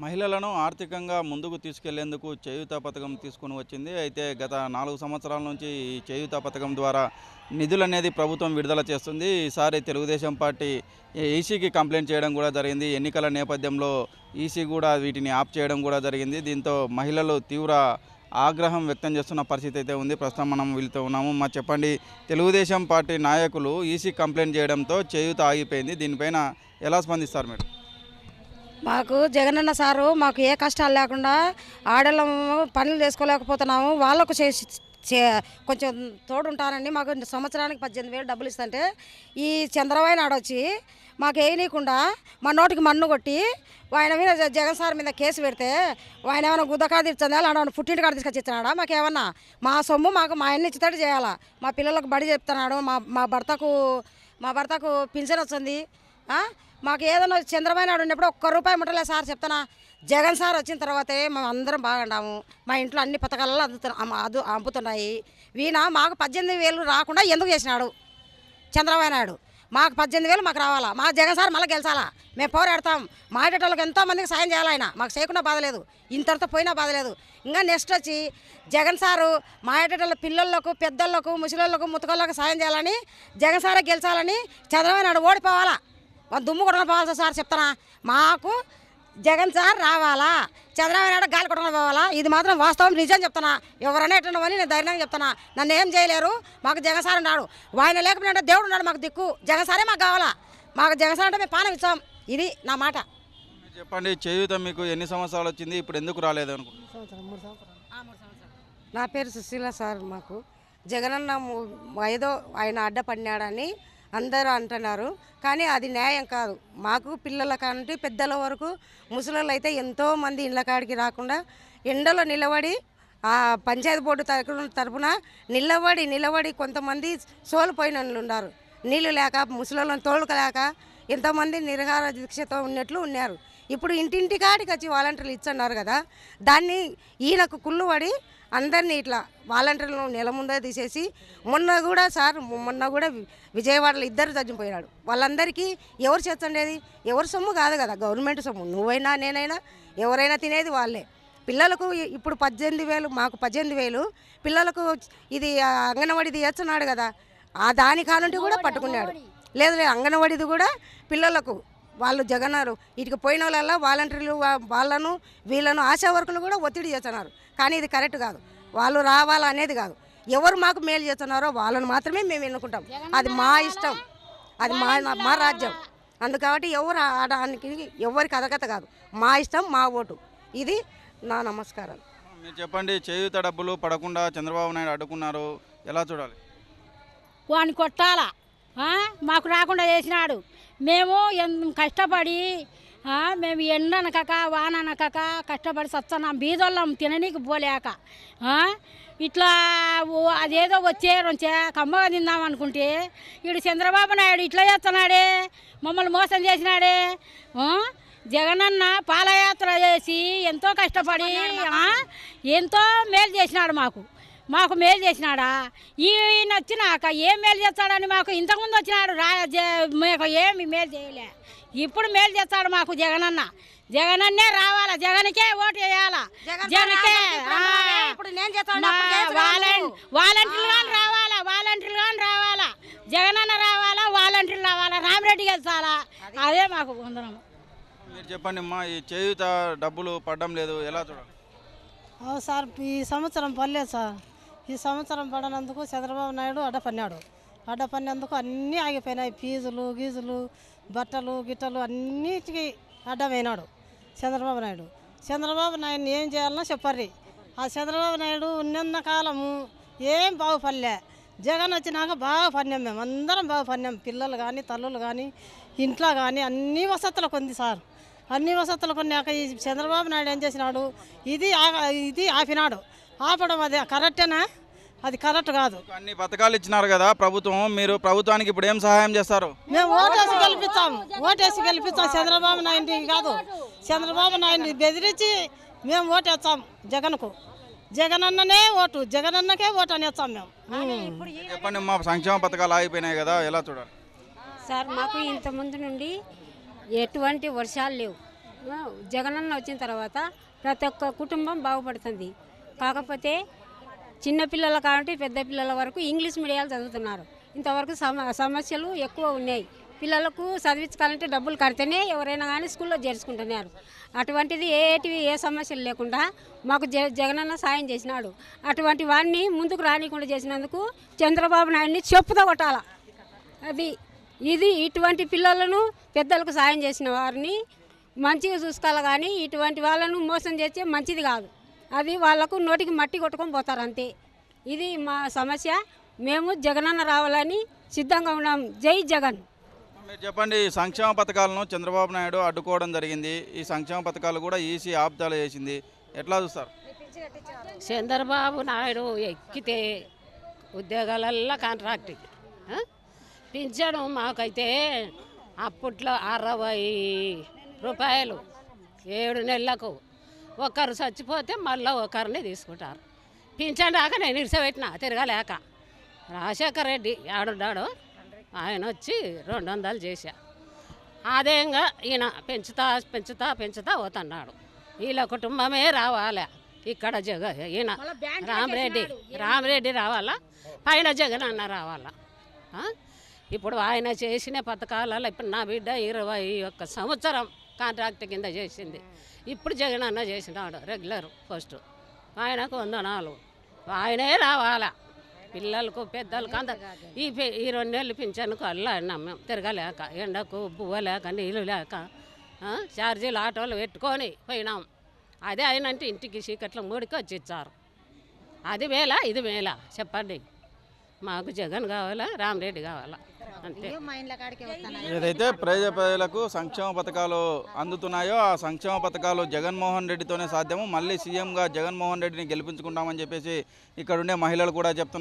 మహిళలను ఆర్థికంగా ముందుకు తీసుకెళ్ళేందుకు చేయూత పథకం తీసుకుని వచ్చింది. అయితే గత నాలుగు సంవత్సరాల నుంచి ఈ చేయూత పథకం ద్వారా నిధులు అనేది ప్రభుత్వం విడుదల చేస్తుంది. ఈసారి తెలుగుదేశం పార్టీ ఈసీకి కంప్లైంట్ చేయడం కూడా జరిగింది. ఎన్నికల నేపథ్యంలో ఈసీ కూడా వీటిని ఆప్ చేయడం కూడా జరిగింది. దీంతో మహిళలు తీవ్ర ఆగ్రహం వ్యక్తం చేస్తున్న పరిస్థితి అయితే ఉంది. ప్రస్తుతం మనం వీళ్ళతో ఉన్నాము. మా చెప్పండి తెలుగుదేశం పార్టీ నాయకులు ఈసీ కంప్లైంట్ చేయడంతో చేయూత ఆగిపోయింది. దీనిపైన ఎలా స్పందిస్తారు మీరు? మాకు జగనన్న సారు మాకు ఏ కష్టాలు లేకుండా ఆడళ్ళము పనులు చేసుకోలేకపోతున్నాము. వాళ్ళకు చేసి చే- కొంచెం తోడుంటానండి. మాకు సంవత్సరానికి పద్దెనిమిది వేలు డబ్బులు ఇస్తుంటే ఈ చంద్రబాబు నాడు వచ్చి మాకు వేయనీయకుండా మా నోటికి మన్ను కొట్టి ఆయన మీద జగన్ సార్ మీద కేసు పెడితే ఆయన ఏమైనా గుద్దకాడ తెచ్చిందా లేదంటే పుట్టింటి కాడ తీసుకొచ్చి ఇచ్చినాడా మాకేమన్నా మా సొమ్ము మాకు మా ఆయన్ని ఇచ్చేటట్టు చేయాలా? మా పిల్లలకు బడి చెప్తున్నాడు. మా మా భర్తకు మా భర్తకు పింఛన్ వస్తుంది. మాకు ఏదైనా చంద్రబాబు నాయుడు ఉన్నప్పుడు ఒక్క రూపాయి ముట్టలే సార్ చెప్తానా జగన్ సార్ వచ్చిన తర్వాతే మేము అందరం బాగున్నాము మా ఇంట్లో అన్ని పథకాలలో అందుతు అదు అమ్ముతున్నాయి. వీణ మాకు పద్దెనిమిది వేలు రాకుండా ఎందుకు చేసినాడు? చంద్రబాబు నాయుడు. మాకు పద్దెనిమిది వేలు మాకు రావాలా? మా జగన్ సార్ మళ్ళీ గెలిచాలా? మేము పోరాడతాం. మాటేటోళ్ళకి ఎంతోమందికి సాయం చేయాలి ఆయన. మాకు చేయకుండా బాధలేదు ఇంతటితో పోయినా బాధలేదు ఇంకా నెక్స్ట్ వచ్చి జగన్ సారు మాటేటోళ్ళ పిల్లలకు పెద్దోళ్ళకు ముసలిళ్ళకు ముతకళ్ళకు సాయం చేయాలని జగన్ సారే గెలిచాలని చంద్రబాబు నాయుడు ఓడిపోవాలా? దుమ్ము కొట్టుకుని పోవాల్సి సార్ చెప్తానా? మాకు జగన్ సార్ రావాలా? చంద్రబాబు నాయుడు గాలి కొట్టుకుని పోవాలా? ఇది మాత్రం వాస్తవం నిజం చెప్తానా? ఎవరైనా ఎట్టుండవని నేను ధైర్యంగా చెప్తానా? నన్ను ఏం చేయలేరు? మాకు జగన్ సార్ ఉన్నాడు. ఆయన లేకపోయినా దేవుడు ఉన్నాడు మాకు దిక్కు. జగన్ సారే మాకు కావాలా? మాకు జగన్ సార్ అంటే మేము పానం ఇచ్చాం ఇది నా మాట. చెప్పండి చేయూత మీకు ఎన్ని సంవత్సరాలు వచ్చింది? ఇప్పుడు ఎందుకు రాలేదు అనుకుంటున్నారు? నా పేరు సుశీల సార్ మాకు. జగనన్న ము- ఐదో ఆయన అడ్డపడినాడని అందరూ అంటున్నారు. కానీ అది న్యాయం కాదు. మాకు పిల్లల కంటే పెద్దల వరకు ముసలిళ్ళు అయితే ఎంతో మంది ఇళ్ళ కాడికి రాకుండా ఎండలో నిలబడి ఆ పంచాయతీ బోర్డు తరపున తరపున నిలబడి నిలబడి కొంతమంది సోలిపోయిన వాళ్ళు ఉన్నారు. నీళ్ళు లేక ముసలోళ్ళని తోలుకలేక ఎంతోమంది నిరహార దీక్షతో ఉన్నట్లు ఉన్నారు. ఇప్పుడు ఇంటింటి కాడికి వచ్చి వాలంటీర్లు ఇచ్చన్నారు కదా. దాన్ని ఈయనకు కుళ్ళు పడి అందరినీ ఇట్లా వాలంటీర్లను నెల ముందే తీసేసి మొన్న కూడా సార్ మొన్న కూడా విజయవాడలో ఇద్దరు చచ్చిపోయినాడు వాళ్ళందరికీ ఎవరు చేస్తుండేది? ఎవరి సొమ్ము కాదు కదా గవర్నమెంట్ సొమ్ము. నువ్వైనా నేనైనా ఎవరైనా తినేది వాళ్ళే. పిల్లలకు ఇప్పుడు పద్దెనిమిది వేలు మాకు పద్దెనిమిది వేలు పిల్లలకు ఇది అంగన్వాడిది చేస్తున్నాడు కదా ఆ దాని కానుంటి కూడా పట్టుకున్నాడు. లేదు లేదు అంగన్వాడిది కూడా పిల్లలకు వాళ్ళు జగన్నారు. ఇటుకు పోయిన వాళ్ళ వాలంటీర్లు వాళ్ళను వీళ్ళను ఆశా వర్కులు కూడా ఒత్తిడి చేస్తున్నారు. కానీ ఇది కరెక్ట్ కాదు. వాళ్ళు రావాలా అనేది కాదు. ఎవరు మాకు మేలు చేస్తున్నారో వాళ్ళని మాత్రమే మేము ఎన్నుకుంటాం. అది మా ఇష్టం. అది మా మా రాజ్యం. అందుకబట్టి ఎవరు ఆడడానికి ఎవరికి అదగత కాదు. మా ఇష్టం మా ఓటు. ఇది నా నమస్కారాలు మీరు చెప్పండి చేయూత డబ్బులు పడకుండా చంద్రబాబు నాయుడు అడ్డుకున్నారు. ఎలా చూడాలి? వాడిని కొట్టాలా? ఆ? మాకు రాకుండా చేసినాడు. మేము కష్టపడి మేము ఎండ అనకక వాన అనకక కష్టపడి సత్సన్నాం బీదోళ్ళం తిననీకి పోలేక ఇట్లా అదేదో వచ్చే కమ్మగా తిందాం అనుకుంటే ఇడు చంద్రబాబు నాయుడు ఇట్లా చేస్తున్నాడే మమ్మల్ని మోసం చేసినాడే జగనన్న పాలయాత్ర చేసి ఎంతో కష్టపడి ఎంతో మేలు చేసినాడు మాకు. మాకు మేలు చేసినాడా? ఈయన వచ్చినాక ఏం మేలు చేస్తాడని మాకు ఇంతకుముందు వచ్చినాడు రా జ- మాకు ఏమి మేలు చేయలే. ఇప్పుడు మేలు చేస్తాడు మాకు జగనన్న జగనన్నే రావాలా? జగన్కే ఓటు వేయాలా? జగన్కే. వాలంటీర్లు కానీ రావాలా? వాలంటీర్లు కానీ రావాలా? జగనన్న రావాలా? వాలంటీర్లు రావాలా? రామిరెడ్డి గెలిచాలా అదే. మాకు వందనం మీరు చెప్పండి అమ్మా ఈ చేయూత డబ్బులు పడడం లేదు ఎలా చూడాలి? సార్ ఈ సంవత్సరం పడలేదు సార్. ఈ సంవత్సరం పడనందుకు చంద్రబాబు నాయుడు అడ్డపన్నాడు అడ్డపన్నందుకు అన్నీ ఆగిపోయినాయి. ఫీజులు గీజులు బట్టలు గిట్టలు అన్నిటికీ అడ్డమైనాడు చంద్రబాబు నాయుడు. చంద్రబాబు నాయుడు ఏం చేయాలనో చెప్పర్రి. ఆ చంద్రబాబు నాయుడు ఉన్నన్న కాలము ఏం బాగుపడలే జగన్ వచ్చినాక బాగా పన్నాం మేము. అందరం బాగా పన్నాం. పిల్లలు కానీ తల్లులు కానీ ఇంట్లో కానీ అన్ని వసతులు కొంది సార్. అన్ని వసతులు కొన్నాక ఈ చంద్రబాబు నాయుడు ఏం చేసినాడు? ఇది ఆ- ఇది ఆపినాడు. ఆపడం అదే కరెక్టేనా? అది కరెక్ట్ కాదు. అన్ని పథకాలు ఇచ్చినారు కదా ప్రభుత్వం మీరు ప్రభుత్వానికి ఇప్పుడు ఏం సహాయం చేస్తారు? మేము ఓటేసి గెలిపిస్తాం. ఓటేసి గెలిపిస్తాం చంద్రబాబు నాయుడు కాదు. చంద్రబాబు నాయుడు బెదిరించి మేము ఓటేస్తాం జగన్కు. జగన్ అన్ననే ఓటు జగన్ అన్నకే ఓటు అనేస్తాం మేము. చెప్పండి మా సంక్షేమ పథకాలు ఆగిపోయినాయి కదా ఎలా చూడాలి? సార్ మాకు ఇంతకుముందు నుండి ఎటువంటి వర్షాలు లేవు. జగనన్న వచ్చిన తర్వాత ప్రతి ఒక్క కుటుంబం బాగుపడుతుంది. కాకపోతే చిన్నపిల్లల కాబట్టి పెద్ద పిల్లల వరకు ఇంగ్లీష్ మీడియాలు చదువుతున్నారు. ఇంతవరకు సమ సమస్యలు ఎక్కువ ఉన్నాయి. పిల్లలకు చదివించాలంటే డబ్బులు కడితేనే ఎవరైనా కానీ స్కూల్లో చేర్చుకుంటున్నారు. అటువంటిది ఏటివి ఏ సమస్యలు లేకుండా మాకు జ జగనన్న సాయం చేసినాడు. అటువంటి వాడిని ముందుకు రానికుండా చేసినందుకు చంద్రబాబు నాయుడిని చెప్పుతో కొట్టాల. అది ఇది ఇటువంటి పిల్లలను పెద్దలకు సాయం చేసిన వారిని మంచిగా చూసుకోవాలి కానీ ఇటువంటి వాళ్ళను మోసం చేస్తే మంచిది కాదు. అది వాళ్ళకు నోటికి మట్టి కొట్టుకొని పోతారు అంతే. ఇది మా సమస్య. మేము జగనన్న రావాలని సిద్ధంగా ఉన్నాం. జై జగన్. మీరు చెప్పండి ఈ సంక్షేమ పథకాలను చంద్రబాబు నాయుడు అడ్డుకోవడం జరిగింది. ఈ సంక్షేమ పథకాలు కూడా ఈసీ ఆపుదల చేసింది ఎట్లా చూస్తారు? చంద్రబాబు నాయుడు ఎక్కితే ఉద్యోగాలల్లో కాంట్రాక్ట్? పింఛను మాకైతే అప్పట్లో అరవై రూపాయలు ఏడు నెలలకు ఒకరు చచ్చిపోతే మళ్ళీ ఒకరిని తీసుకుంటారు. పింఛన్ రాక నేను ఇడిసబెట్టిన తిరగలేక. రాజశేఖర రెడ్డి ఆడున్నాడు ఆయన వచ్చి రెండు వందలు చేశా. ఆదాయంగా ఈయన పెంచుతా పెంచుతా పెంచుతా పోతున్నాడు. వీళ్ళ కుటుంబమే రావాలి? ఇక్కడ జగ ఈయన రామరెడ్డి రామరెడ్డి రావాలా? పైన జగన్ అన్న రావాలా? ఇప్పుడు ఆయన చేసిన పథకాలలో ఇప్పుడు నా బిడ్డ ఇరవై ఒక్క సంవత్సరం కాంట్రాక్ట్ కింద చేసింది. ఇప్పుడు జగన్ అన్న చేసినాడు రెగ్యులర్ పోస్టు ఆయనకు వందనాలు ఆయనే రావాలా? పిల్లలకు పెద్దలకు అంత ఈ ఈ రెండు నెలలు పింఛన్కు అల్లాడినాం మేము తిరగలేక ఎండకు బువ్వ లేక నీళ్ళు లేక ఛార్జీలు ఆటోలు పెట్టుకొని పోయినాం. అదే ఆయనంటే ఇంటికి చీకట్లో మూడికి వచ్చి ఇచ్చారు. అది మేలా ఇది మేలా? చెప్పండి. మాకు జగన్ కావాలా రామరెడ్డి కావాలా? అంతే. ఏదైతే ప్రజ ప్రజలకు సంక్షేమ పథకాలు అందుతున్నాయో ఆ సంక్షేమ పథకాలు జగన్మోహన్ రెడ్డితోనే సాధ్యము. మళ్ళీ సీఎంగా జగన్మోహన్ రెడ్డిని గెలిపించుకుంటామని చెప్పేసి ఇక్కడ ఉండే మహిళలు కూడా చెప్తున్నారు.